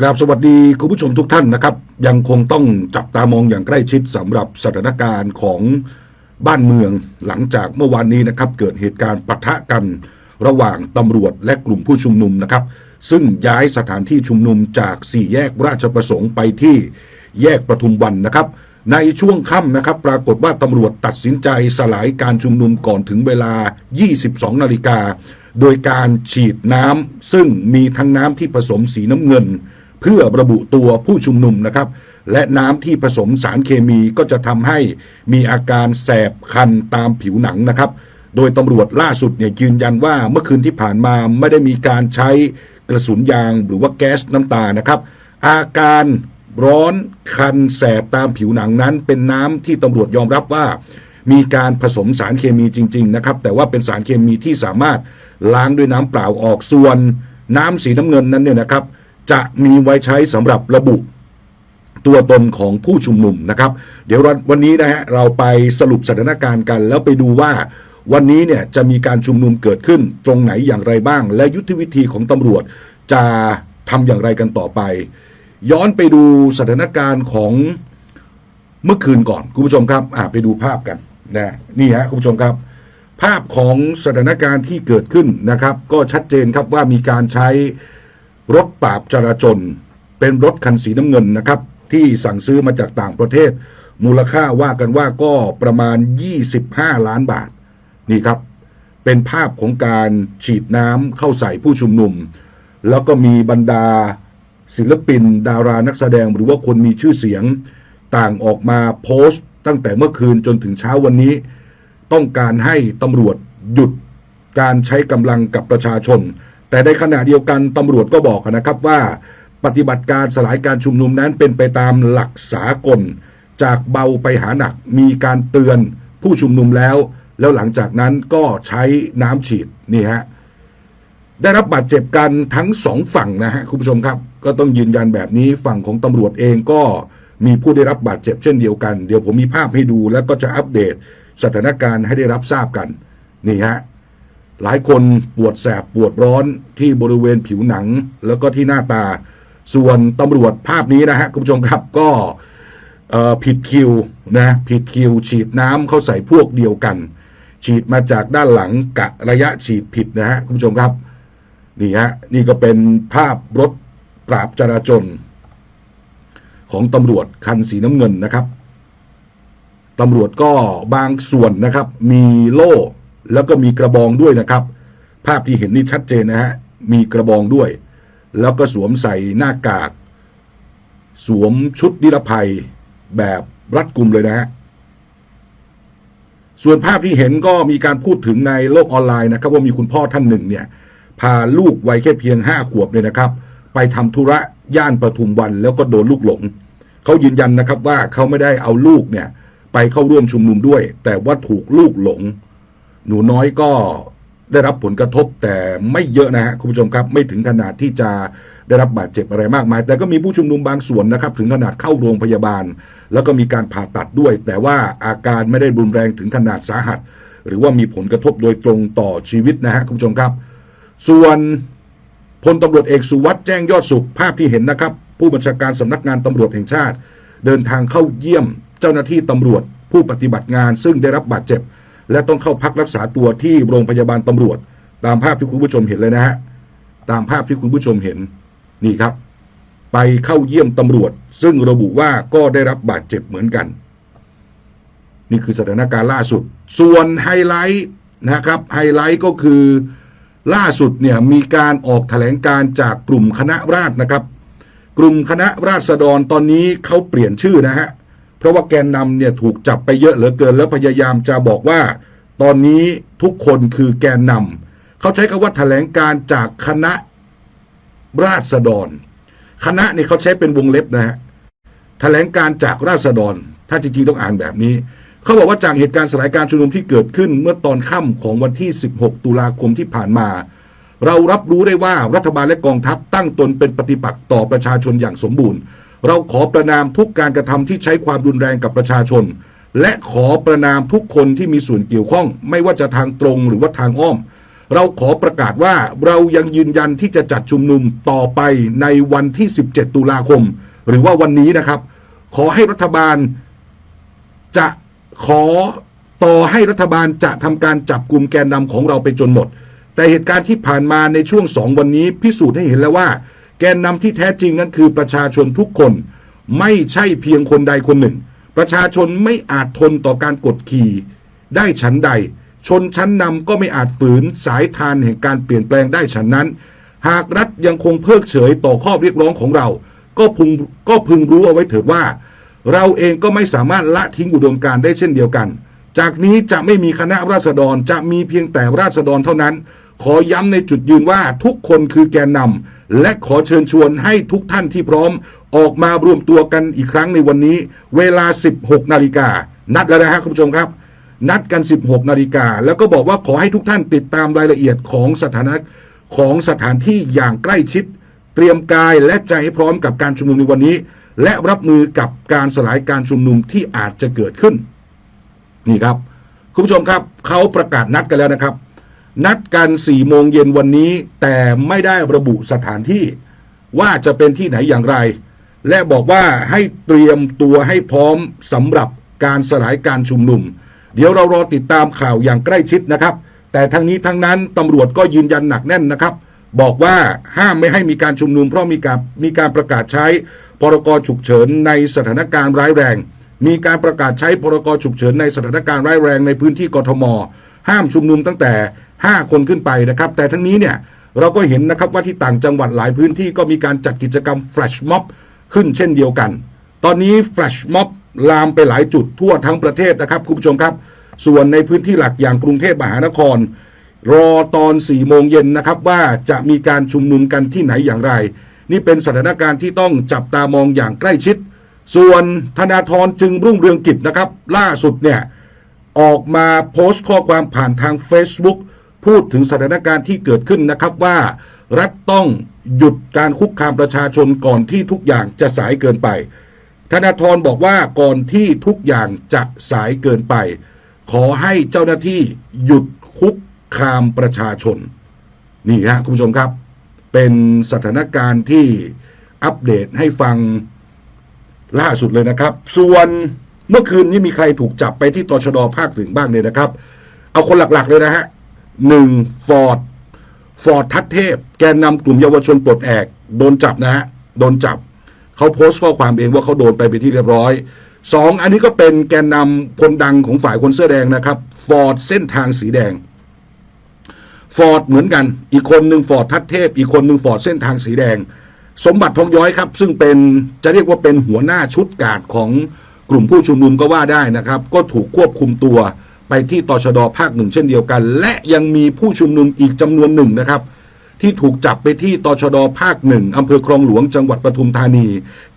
กราบสวัสดีคุณผู้ชมทุกท่านนะครับ ยังคงต้องจับตามองอย่างใกล้ชิดสำหรับสถานการณ์ของบ้านเมืองหลังจากเมื่อวานนี้นะครับ เกิดเหตุการณ์ปะทะกันระหว่างตำรวจและกลุ่มผู้ชุมนุมนะครับ ซึ่งย้ายสถานที่ชุมนุมจากสี่แยกราชประสงค์ไปที่แยกประทุมวันนะครับ ในช่วงค่ำนะครับ ปรากฏว่าตำรวจตัดสินใจสลายการชุมนุมก่อนถึงเวลา 22 นาฬิกา โดยการฉีดน้ำซึ่งมีทั้งน้ำที่ผสมสีน้ำเงิน เพื่อระบุตัวผู้ชุมนุมนะครับ และน้ำที่ผสมสารเคมีก็จะทำให้มีอาการแสบคันตามผิวหนังนะครับ โดยตำรวจล่าสุดเนี่ยยืนยันว่าเมื่อคืนที่ผ่านมาไม่ได้มีการใช้กระสุนยางหรือว่าแก๊สน้ำตานะครับ อาการร้อนคันแสบตามผิวหนังนั้น เป็นน้ำที่ตำรวจยอมรับว่า มีการผสมสารเคมีจริง ๆ นะครับ แต่ว่าเป็นสารเคมีที่สามารถล้างด้วยน้ำเปล่าออกส่วน น้ำสีน้ำเงินนั้นเนี่ยนะครับ จะมีไว้ใช้สำหรับระบุตัวตนของผู้ชุมนุมนะครับ เดี๋ยววันนี้นะฮะเราไปสรุปสถานการณ์กัน แล้วไปดูว่าวันนี้เนี่ยจะมีการชุมนุมเกิดขึ้นตรงไหนอย่างไรบ้าง และยุทธวิธีของตำรวจจะทำอย่างไรกันต่อไป ย้อนไปดูสถานการณ์ของเมื่อคืนก่อนคุณผู้ชมครับอ่าไปดูภาพกันนะนี่ฮะคุณผู้ชมครับ ภาพของสถานการณ์ที่เกิดขึ้นนะครับ ก็ชัดเจนครับว่ามีการใช้ รถปราบจราจรเป็นรถคันสีน้ำเงินนะครับ ที่สั่งซื้อมาจากต่างประเทศ มูลค่าว่ากันว่าก็ประมาณ 25 ล้านบาท นี่ครับ เป็นภาพของการฉีดน้ำเข้าใส่ผู้ชุมนุม แล้วก็มีบรรดาศิลปิน ดารานักแสดงหรือว่าคนมีชื่อเสียง ต่างออกมาโพสต์ ตั้งแต่เมื่อคืนจนถึงเช้าวันนี้ ต้องการให้ตำรวจหยุดการใช้กำลังกับประชาชน แต่ในขณะเดียวกันตำรวจก็บอกนะครับว่าปฏิบัติการสลายการชุมนุมนั้นเป็นไปตามหลักสากล จากเบาไปหาหนักมีการเตือนผู้ชุมนุมแล้ว แล้วหลังจากนั้นก็ใช้น้ำฉีดนี่ฮะได้รับบาดเจ็บกันทั้งสองฝั่งนะฮะคุณผู้ชมครับ ก็ต้องยืนยันแบบนี้ฝั่งของตำรวจเองก็มีผู้ได้รับบาดเจ็บเช่นเดียวกัน เดี๋ยวผมมีภาพให้ดูแล้วก็จะอัปเดตสถานการณ์ให้ได้รับทราบกันนี่ฮะ หลายคนปวดแสบปวดร้อนที่บริเวณผิวหนัง แล้วก็ที่หน้าตา ส่วนตำรวจภาพนี้นะฮะคุณผู้ชมครับก็ผิดคิวนะผิดคิว ฉีดน้ำเข้าใส่พวกเดียวกัน ฉีดมาจากด้านหลังกะระยะฉีดผิดนะฮะคุณผู้ชมครับนี่ฮะนี่ก็เป็นภาพรถปราบจราจรของตำรวจคันสีน้ำเงินนะครับตำรวจก็บางส่วนนะครับ มีโล่ แล้วก็มีกระบองด้วยนะครับ ภาพที่เห็นนี่ชัดเจนนะฮะมีกระบองด้วย แล้วก็สวมใส่หน้ากาก สวมชุดนิรภัยแบบรัดกุมเลยนะฮะส่วนภาพที่เห็นก็มีการพูดถึงในโลกออนไลน์นะครับ ว่ามีคุณพ่อท่านหนึ่งเนี่ย พาลูกวัยแค่เพียงห้าขวบเนี่ยนะครับ ไปทำธุระย่านปทุมวันแล้วก็โดนลูกหลงเขายืนยันนะครับว่าเขาไม่ได้เอาลูกเนี่ย ไปเข้าร่วมชุมนุมด้วย แต่ว่าถูกลูกหลง หนูน้อยก็ได้รับผลกระทบแต่ไม่เยอะนะฮะคุณผู้ชมครับ ไม่ถึงขนาดที่จะได้รับบาดเจ็บอะไรมากมาย แต่ก็มีผู้ชุมนุมบางส่วนนะครับ ถึงขนาดเข้าโรงพยาบาล แล้วก็มีการผ่าตัดด้วย แต่ว่าอาการไม่ได้รุนแรงถึงขนาดสาหัส หรือว่ามีผลกระทบโดยตรงต่อชีวิตนะฮะคุณผู้ชมครับ ส่วนพลตำรวจเอกสุวัสด์แจ้งยอดสุขภาพที่เห็นนะครับ ผู้บัญชาการสำนักงานตำรวจแห่งชาติ เดินทางเข้าเยี่ยมเจ้าหน้าที่ตำรวจ ผู้ปฏิบัติงานซึ่งได้รับบาดเจ็บ และต้องเข้าพักรักษาตัวที่โรงพยาบาลตำรวจ ตามภาพที่คุณผู้ชมเห็นเลยนะฮะตามภาพที่คุณผู้ชมเห็นนี่ครับ ไปเข้าเยี่ยมตำรวจ ซึ่งระบุว่าก็ได้รับบาดเจ็บเหมือนกัน นี่คือสถานการณ์ล่าสุด ส่วนไฮไลท์นะครับไฮไลท์ก็คือล่าสุดเนี่ยมีการออกแถลงการจากกลุ่มคณะราษฎรนะครับ กลุ่มคณะราษฎรตอนนี้เขาเปลี่ยนชื่อนะฮะเพราะว่าแกนนำเนี่ยถูกจับไปเยอะเหลือเกินแล้วพยายามจะบอกว่า ตอนนี้ทุกคนคือแกนนำเขาใช้คำว่าแถลงการจากคณะราษฎร คณะนี่เขาใช้เป็นวงเล็บนะฮะแถลงการจากราษฎร ถ้าจริงๆต้องอ่านแบบนี้ เขาบอกว่าจากเหตุการณ์สลายการชุมนุมที่เกิดขึ้นเมื่อตอนค่ำของวันที่ 16 ตุลาคมที่ผ่านมา เรารับรู้ได้ว่ารัฐบาลและกองทัพตั้งตนเป็นปฏิปักษ์ต่อประชาชนอย่างสมบูรณ์ เราขอประนามทุกการกระทำที่ใช้ความรุนแรงกับประชาชน และขอประนามทุกคนที่มีส่วนเกี่ยวข้อง ไม่ว่าจะทางตรงหรือว่าทางอ้อม เราขอประกาศว่าเรายังยืนยันที่จะจัดชุมนุมต่อไปในวันที่ 17 ตุลาคม หรือว่าวันนี้นะครับ ขอให้รัฐบาลจะขอต่อให้รัฐบาลจะทำการจับกลุ่มแกนนำของเราไปจนหมด แต่เหตุการณ์ที่ผ่านมาในช่วงสองวันนี้พิสูจน์ให้เห็นแล้วว่า แกนนำที่แท้จริงนั้นคือประชาชนทุกคน ไม่ใช่เพียงคนใดคนหนึ่ง ประชาชนไม่อาจทนต่อการกดขี่ ได้ฉันใด ชนชั้นนำก็ไม่อาจฝืนสายทานแห่งการเปลี่ยนแปลงได้ฉันนั้น หากรัฐยังคงเพิกเฉยต่อข้อเรียกร้องของเรา ก็พึงก็พึงรู้เอาไว้เถิดว่า เราเองก็ไม่สามารถละทิ้งอุดมการได้เช่นเดียวกัน จากนี้จะไม่มีคณะราษฎรจะมีเพียงแต่ราษฎรเท่านั้น ขอย้ำในจุดยืนว่าทุกคนคือแกนนำและขอเชิญชวนให้ทุกท่านที่พร้อม ออกมารวมตัวกันอีกครั้งในวันนี้ เวลา 16 นาฬิกา นัดแล้วนะฮะคุณผู้ชมครับ นัดกัน 16 นาฬิกา แล้วก็บอกว่าขอให้ทุกท่านติดตามรายละเอียดของสถานะของสถานที่อย่างใกล้ชิด เตรียมกายและใจให้พร้อมกับการชุมนุมในวันนี้ และรับมือกับการสลายการชุมนุมที่อาจจะเกิดขึ้น นี่ครับ คุณผู้ชมครับเขาประกาศนัดกันแล้วนะครับ นัดกัน4โมงเย็นวันนี้ แต่ไม่ได้ระบุสถานที่ว่าจะเป็นที่ไหนอย่างไร และบอกว่าให้เตรียมตัวให้พร้อมสำหรับการสลายการชุมนุม เดี๋ยวเรารอติดตามข่าวอย่างใกล้ชิดนะครับ แต่ทั้งนี้ทั้งนั้นตำรวจก็ยืนยันหนักแน่นนะครับ บอกว่าห้ามไม่ให้มีการชุมนุม เพราะมีการมีการประกาศใช้พรกฉุกเฉินในสถานการณ์ร้ายแรง มีการประกาศใช้พรกฉุกเฉินในสถานการณ์ร้ายแรงในพื้นที่กทม ห้ามชุมนุมตั้งแต่ 5 คนขึ้นไปนะครับ แต่ทั้งนี้เนี่ยเราก็เห็นนะครับว่าที่ต่างจังหวัดหลายพื้นที่ก็มีการจัดกิจกรรมแฟลชม็อบ ขึ้นเช่นเดียวกัน ตอนนี้แฟลชม็อบลามไปหลายจุดทั่วทั้งประเทศนะครับคุณผู้ชมครับ ส่วนในพื้นที่หลักอย่างกรุงเทพมหานคร รอตอน4โมงเย็นนะครับว่าจะมีการชุมนุมกันที่ไหนอย่างไร นี่เป็นสถานการณ์ที่ต้องจับตามองอย่างใกล้ชิด ส่วนธนาธรจึงรุ่งเรืองกิจนะครับ ล่าสุดเนี่ยออกมาโพสต์ข้อความผ่านทาง Facebook พูดถึงสถานการณ์ที่เกิดขึ้นนะครับว่า รัฐต้องหยุดการคุกคามประชาชนก่อนที่ทุกอย่างจะสายเกินไป ธนาธรบอกว่าก่อนที่ทุกอย่างจะสายเกินไป ขอให้เจ้าหน้าที่หยุดคุกคามประชาชน นี่ฮะคุณผู้ชมครับ เป็นสถานการณ์ที่อัปเดตให้ฟังล่าสุดเลยนะครับ ส่วนเมื่อคืนนี้มีใครถูกจับไปที่ตชดภาคถึงบ้างเนี่ยนะครับ เอาคนหลักๆเลยนะฮะหนึ่งฟอร์ด ฟอร์ดทัศเทพ แกนนำกลุ่มเยาวชนปลดแอก โดนจับนะฮะ โดนจับ เขาโพสต์ข้อความเองว่าเขาโดนไปเป็นที่เรียบร้อยสองอันนี้ก็เป็นแกนนำคนดังของฝ่ายคนเสื้อแดงนะครับ ฟอร์ดเส้นทางสีแดง ฟอร์ดเหมือนกัน อีกคนหนึ่งฟอร์ดทัศเทพ อีกคนหนึ่งฟอร์ดเส้นทางสีแดง สมบัติทองย้อยครับ ซึ่งเป็นจะเรียกว่าเป็นหัวหน้าชุดกาดของกลุ่มผู้ชุมนุมก็ว่าได้นะครับ ก็ถูกควบคุมตัว ไปที่ตชดภาคหนึ่งเช่นเดียวกัน และยังมีผู้ชุมนุมอีกจำนวนหนึ่งนะครับ ที่ถูกจับไปที่ตชดภาคหนึ่งอำเภอคลองหลวงจังหวัดปทุมธานี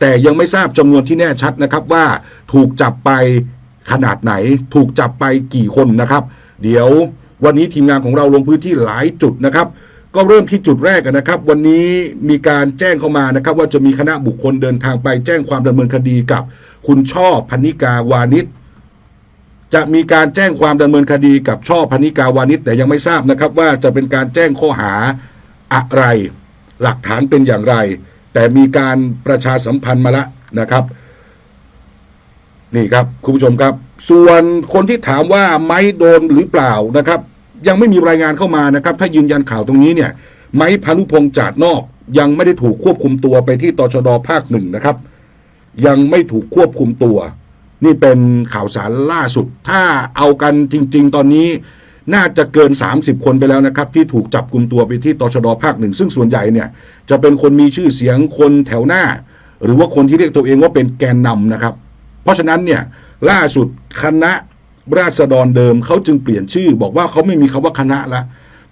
แต่ยังไม่ทราบจำนวนที่แน่ชัดนะครับว่าถูกจับไปขนาดไหน ถูกจับไปกี่คนนะครับ เดี๋ยววันนี้ทีมงานของเราลงพื้นที่หลายจุดนะครับ ก็เริ่มที่จุดแรกกันนะครับ วันนี้มีการแจ้งเข้ามานะครับ ว่าจะมีคณะบุคคลเดินทางไปแจ้งความดำเนินคดีกับ คุณช่อพันิกาวานิช จะมีการแจ้งความดำเนินคดีกับช่อพนิกาวานิชแต่ยังไม่ทราบนะครับ ว่าจะเป็นการแจ้งข้อหาอะไร หลักฐานเป็นอย่างไร แต่มีการประชาสัมพันธ์มาแล้วนะครับ นี่ครับคุณผู้ชมครับ ส่วนคนที่ถามว่าไม้โดนหรือเปล่านะครับ ยังไม่มีรายงานเข้ามานะครับ ถ้ายืนยันข่าวตรงนี้เนี่ย ไม้พานุพงษ์จาดนอก ยังไม่ได้ถูกควบคุมตัวไปที่ตชดภาคหนึ่งนะครับ ยังไม่ถูกควบคุมตัว นี่เป็นข่าวสารล่าสุด ถ้าเอากันจริง ๆ ตอนนี้น่าจะเกิน 30 คนไปแล้วนะครับ ที่ถูกจับกลุ่มตัวไปที่ตชดภาคหนึ่งซึ่งส่วนใหญ่เนี่ย จะเป็นคนมีชื่อเสียงคนแถวหน้า หรือว่าคนที่เรียกตัวเองว่าเป็นแกนนำนะครับ เพราะฉะนั้นเนี่ยล่าสุดคณะราษฎรเดิมเขาจึงเปลี่ยนชื่อ บอกว่าเขาไม่มีคำว่าคณะละ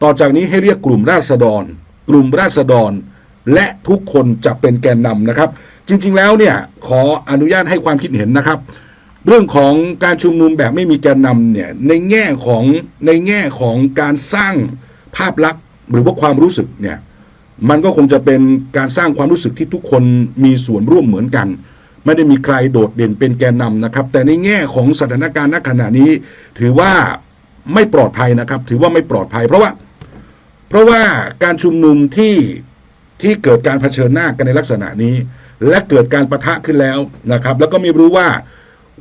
ต่อจากนี้ให้เรียกกลุ่มราษฎร กลุ่มราษฎร และทุกคนจะเป็นแกนนำนะครับ จริง ๆ แล้วเนี่ยขออนุญาตให้ความคิดเห็นนะครับ เรื่องของการชุมนุมแบบไม่มีแกนนำเนี่ยในแง่ของในแง่ของการสร้างภาพลักษณ์หรือว่าความรู้สึกเนี่ยมันก็คงจะเป็นการสร้างความรู้สึกที่ทุกคนมีส่วนร่วมเหมือนกัน ไม่ได้มีใครโดดเด่นเป็นแกนนำนะครับ แต่ในแง่ของสถานการณ์ณขณะนี้ ถือว่าไม่ปลอดภัยนะครับ ถือว่าไม่ปลอดภัย เพราะว่า เพราะว่าการชุมนุมที่ที่เกิดการเผชิญหน้ากันในลักษณะนี้ และเกิดการประทะขึ้นแล้วนะครับ แล้วก็ไม่รู้ว่า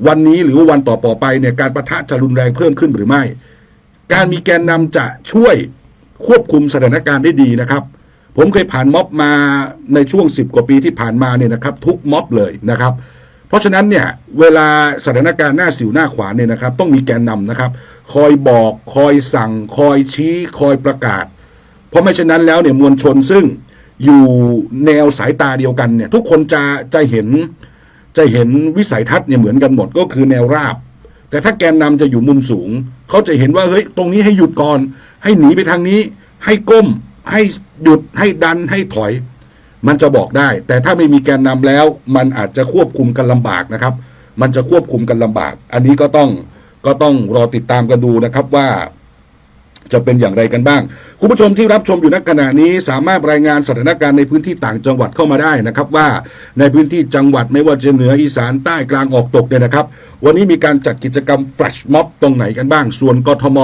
วันนี้หรือวันต่อไปเนี่ยการประทะจะรุนแรงเพิ่มขึ้นหรือไม่ การมีแกนนำจะช่วยควบคุมสถานการณ์ได้ดีนะครับ ผมเคยผ่านม็อบมาในช่วง 10 กว่าปีที่ผ่านมาเนี่ยนะครับ ทุกม็อบเลยนะครับ เพราะฉะนั้นเนี่ยเวลาสถานการณ์หน้าสิวหน้าขวานเนี่ยนะครับ ต้องมีแกนนำนะครับ คอยบอกคอยสั่ง คอยชี้คอยประกาศ เพราะไม่เช่นนั้นแล้วเนี่ยมวลชนซึ่งอยู่แนวสายตาเดียวกันเนี่ยทุกคนจะจะเห็น จะเห็นวิสัยทัศน์เนี่ยเหมือนกันหมดก็คือแนวราบ แต่ถ้าแกนนำจะอยู่มุมสูง เขาจะเห็นว่าเฮ้ยตรงนี้ให้หยุดก่อน ให้หนีไปทางนี้ ให้ก้ม ให้หยุดให้ดันให้ถอย มันจะบอกได้ แต่ถ้าไม่มีแกนนำแล้ว มันอาจจะควบคุมกันลำบากนะครับ มันจะควบคุมกันลำบาก อันนี้ก็ต้องก็ต้องรอติดตามกันดูนะครับว่า จะเป็นอย่างไรกันบ้าง คุณผู้ชมที่รับชมอยู่ณขณะนี้สามารถรายงานสถานการณ์ในพื้นที่ต่างจังหวัดเข้ามาได้นะครับว่าในพื้นที่จังหวัดไม่ว่าจะเหนืออีสานใต้กลางออกตกเนี่ยนะครับ วันนี้มีการจัดกิจกรรมแฟลชม็อบตรงไหนกันบ้าง ส่วนกทม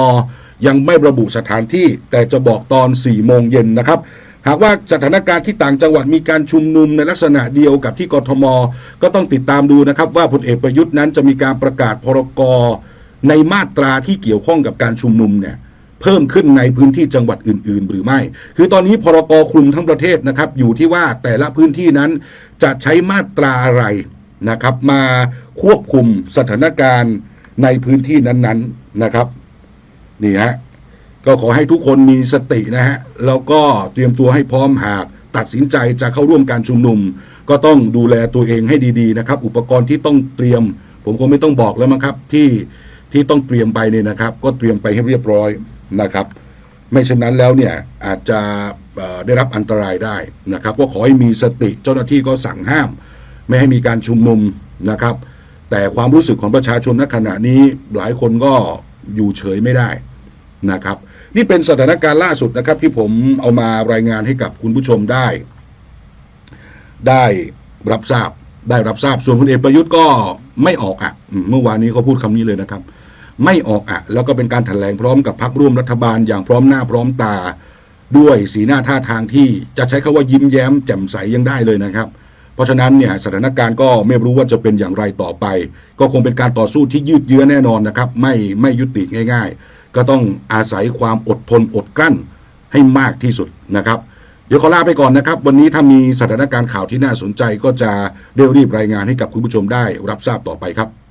ยังไม่ระบุสถานที่ แต่จะบอกตอน4โมงเย็นนะครับหากว่าสถานการณ์ที่ต่างจังหวัดมีการชุมนุมในลักษณะเดียวกับที่กทม ก็ต้องติดตามดูนะครับ ว่าพลเอกประยุทธ์นั้นจะมีการประกาศพรกในมาตราที่เกี่ยวข้องกับการชุมนุมเนี่ย เพิ่มขึ้นในพื้นที่จังหวัดอื่น ๆ หรือไม่ คือตอนนี้พรกคลุมทั้งประเทศนะครับ อยู่ที่ว่าแต่ละพื้นที่นั้นจะใช้มาตราอะไรนะครับ มาควบคุมสถานการณ์ในพื้นที่นั้น ๆนะครับนี่ฮะก็ขอให้ทุกคนมีสตินะฮะแล้วก็เตรียมตัวให้พร้อมหากตัดสินใจจะเข้าร่วมการชุมนุม ก็ต้องดูแลตัวเองให้ดีๆนะครับ อุปกรณ์ที่ต้องเตรียม ผมคงไม่ต้องบอกแล้วมั้งครับที่ที่ต้องเตรียมไปเนี่ยนะครับ ก็เตรียมไปให้เรียบร้อย นะครับ ไม่เช่นนั้นแล้วเนี่ยอาจจะได้รับอันตรายได้นะครับ ก็ขอให้มีสติเจ้าหน้าที่ก็สั่งห้าม ไม่ให้มีการชุมนุมนะครับ แต่ความรู้สึกของประชาชนณขณะนี้หลายคนก็อยู่เฉยไม่ได้นะครับ นี่เป็นสถานการณ์ล่าสุดนะครับ ที่ผมเอามารายงานให้กับคุณผู้ชมได้ ได้รับทราบได้รับทราบส่วนคุณเอกประยุทธ์ก็ไม่ออกอะเมื่อวานนี้เขาพูดคำนี้เลยนะครับ ไม่ออกอะแล้วก็เป็นการแถลงพร้อมกับพักร่วมรัฐบาลอย่างพร้อมหน้าพร้อมตา ด้วยสีหน้าท่าทางที่จะใช้คาว่ายิ้มแย้มแจ่มใสยังได้เลยนะครับ เพราะฉะนั้นเนี่ยสถานการณ์ก็ไม่รู้ว่าจะเป็นอย่างไรต่อไป ก็คงเป็นการต่อสู้ที่ยืดเยื้อแน่นอนนะครับ ไม่ไม่ยุติง่าย ๆ ก็ต้องอาศัยความอดทนอดกลั้นให้มากที่สุดนะครับเดี๋ยวขอลาไปก่อนนะครับ วันนี้ถ้ามีสถานการณ์ข่าวที่น่าสนใจก็จะเรียบรีบรายงานให้กับคุณผู้ชมได้รับทราบต่อไปครับ